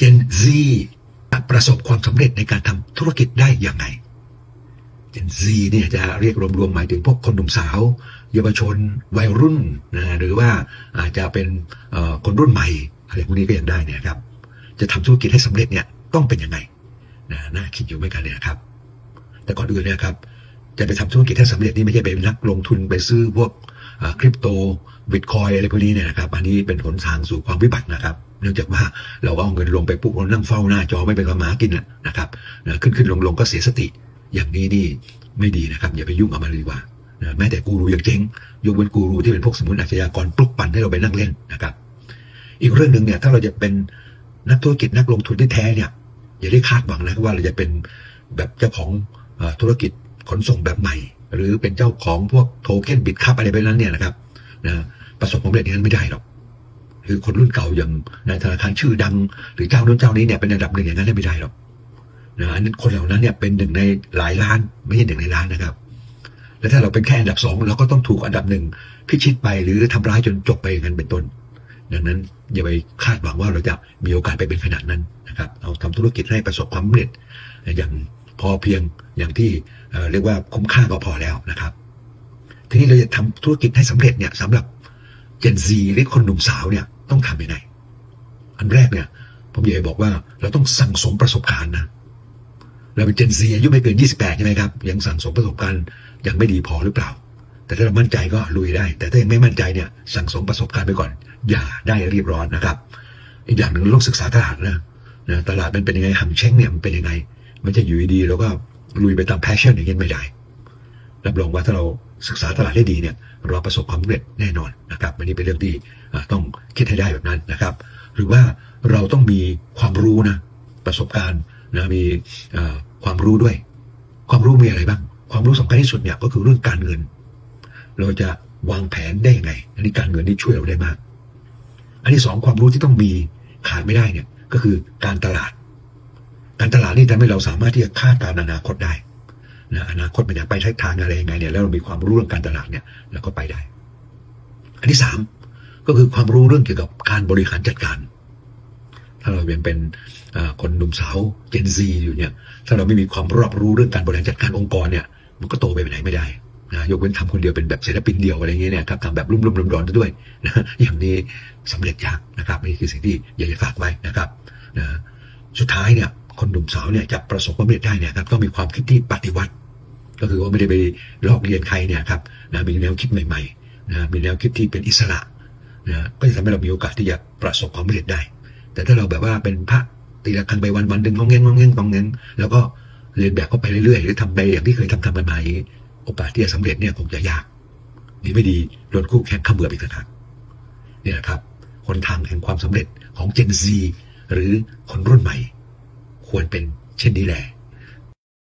Gen Z ประสบความสำเร็จในการทำธุรกิจได้อย่างไร Gen Z เนี่ยจะเรียกรวมๆหมายถึงพวกคนหนุ่มสาว เยาวชน วัยรุ่นนะหรือว่าอาจจะเป็นคนรุ่นใหม่อะไรพวกนี้ก็ยังได้เนี่ยครับ จะทำธุรกิจให้สำเร็จเนี่ยต้องเป็นยังไงนะน่าคิดอยู่เหมือนกันเนี่ยครับ แต่ก่อนอื่นเนะครับ จะไปทำธุรกิจให้สำเร็จนี่ไม่ใช่เป็นนักลงทุนไปซื้อพวกคริปโต บิตคอยอะไรพวกนี้เนี่ยนะครับ อันนี้เป็นหนทางสู่ความวิบัตินะครับ เนื่องจากว่าเราเอาเงินลงไปปุ๊บเรานั่งเฝ้าหน้าจอไม่เป็นกระหมากินนะนะครับนะขึ้นขึ้นลงลงก็เสียสติ อย่างนี้นี่ไม่ดีนะครับ อย่าไปยุ่งกับมันเลยดีกว่านะแม้แต่กูรูยังเจ๊งยกเว้นกูรูที่เป็นพวกสมุนอาชญากรปลุกปั่นให้เราไปนั่งเล่นนะครับ อีกเรื่องหนึ่งเนี่ยถ้าเราจะเป็นนักธุรกิจนักลงทุนที่แท้เนี่ยอย่าได้คาดหวังนะว่าเราจะเป็นแบบเจ้าของอธุรกิจขนส่งแบบใหม่ หรือเป็นเจ้าของพวกโทเค็นบิตคัพอะไรไปนั้นเนี่ยนะครับนะ ประสบความสำเร็จอย่างนั้นไม่ได้หรอกหรือคนรุ่นเก่าอย่างนายธนาคารชื่อดัง หรือเจ้านู้นเจ้านี้เนี่ยเป็นระดับหนึ่งอย่างนั้นไม่ได้หรอกนะอันนั้นคนเหล่านั้นเนี่ยเป็นหนึ่งในหลายล้าน ไม่ใช่หนึ่งในล้านนะครับ และถ้าเราเป็นแค่อันดับสองเราก็ต้องถูกอันดับหนึ่งพิชิตไปหรือทำร้ายจนจบไปอย่างนั้นเป็นต้น ดังนั้นอย่าไปคาดหวังว่าเราจะมีโอกาสไปเป็นขนาดนั้นนะครับเอาทำธุรกิจให้ประสบความสำเร็จ อย่างพอเพียงอย่างที่เรียกว่าคุ้มค่าก็พอแล้วนะครับ ทีนี้เราจะทำธุรกิจให้สำเร็จเนี่ยสำหรับ Gen Z หรือคนหนุ่มสาวเนี่ยต้องทำยังไงอันแรกเนี่ย ผมอยากจะบอกว่าเราต้องสั่งสมประสบการณ์นะเราเป็น Gen Z อายุไม่เกิน 28 ใช่ไหมครับ ยังสั่งสมประสบการณ์ยังไม่ดีพอหรือเปล่า แต่ถ้าเรามั่นใจก็ลุยได้ แต่ถ้ายังไม่มั่นใจเนี่ยสั่งสมประสบการณ์ไปก่อน อย่าได้รีบร้อนนะครับ อีกอย่างหนึ่งเราต้องศึกษาตลาดนะนะตลาดมันเป็นยังไงหำเช้งเนี่ยมันเป็นยังไง ไม่ใช่อยู่ดีๆแล้วก็ลุยไปตามแพชชั่นอย่างนี้ไม่ได้ รับรองว่าถ้าเราศึกษาตลาดได้ดีเนี่ยเราประสบความสำเร็จแน่นอนนะครับอันนี้เป็นเรื่องที่ต้องคิดให้ได้แบบนั้นนะครับ หรือว่าเราต้องมีความรู้นะประสบการณ์นะมีความรู้ด้วย ความรู้มีอะไรบ้าง ความรู้สำคัญที่สุดเนี่ยก็คือเรื่องการเงิน เราจะวางแผนได้ยังไงอันนี้การเงินที่ช่วยเราได้มาก อันที่สองความรู้ที่ต้องมีขาดไม่ได้เนี่ยก็คือการตลาด การตลาดนี่ทำให้เราสามารถที่จะคาดการณ์อนาคตได้ นะอนาคตมันจะไปทิศทางอะไรยังไงเนี่ยแล้วเรามีความรู้เรื่องการตลาดเนี่ยเราก็ไปได้ อันที่สามก็คือความรู้เรื่องเกี่ยวกับการบริหารจัดการ ถ้าเรายังเป็นคนหนุ่มสาวเจนซีอยู่เนี่ย ถ้าเราไม่มีความรอบรู้เรื่องการบริหารจัดการองค์กรเนี่ย มันก็โตไปไหนไม่ได้นะยกเว้นทำคนเดียวเป็นแบบศิลปินเดียวอะไรเงี้ยเนี่ยครับทำแบบรุ่มรุ่มๆดอนๆด้วยนะอย่างนี้สำเร็จยากนะครับนี่คือสิ่งที่อยากจะฝากไว้นะครับนะสุดท้ายเนี่ย คนหนุ่มสาวเนี่ยจะประสบความสำเร็จได้เนี่ยครับต้องมีความคิดที่ปฏิวัติ ก็คือว่าไม่ได้ไปลอกเรียนใครเนี่ยครับนะมีแนวคิดใหม่ๆนะมีแนวคิดที่เป็นอิสระนะก็จะทำให้เรามีโอกาสที่จะประสบความสำเร็จได้ แต่ถ้าเราแบบว่าเป็นพระตีละครังไปวันวันดึงงองแงงงองแงงงองแงงแล้วก็เรียนแบบเข้าไปเรื่อยๆหรือทำไปอย่างที่เคยทำทำกันมาอย่โอกาสที่จะสำเร็จเนี่ยคงจะยากนี่ไม่ดีโดนคู่แข่งขมือบอีกต่างหากนี่แหละครับคนทางแห่งความสำเร็จของ Gen Z หรือคนรุ่นใหม่ ควรเป็นเช่นนี้แหละ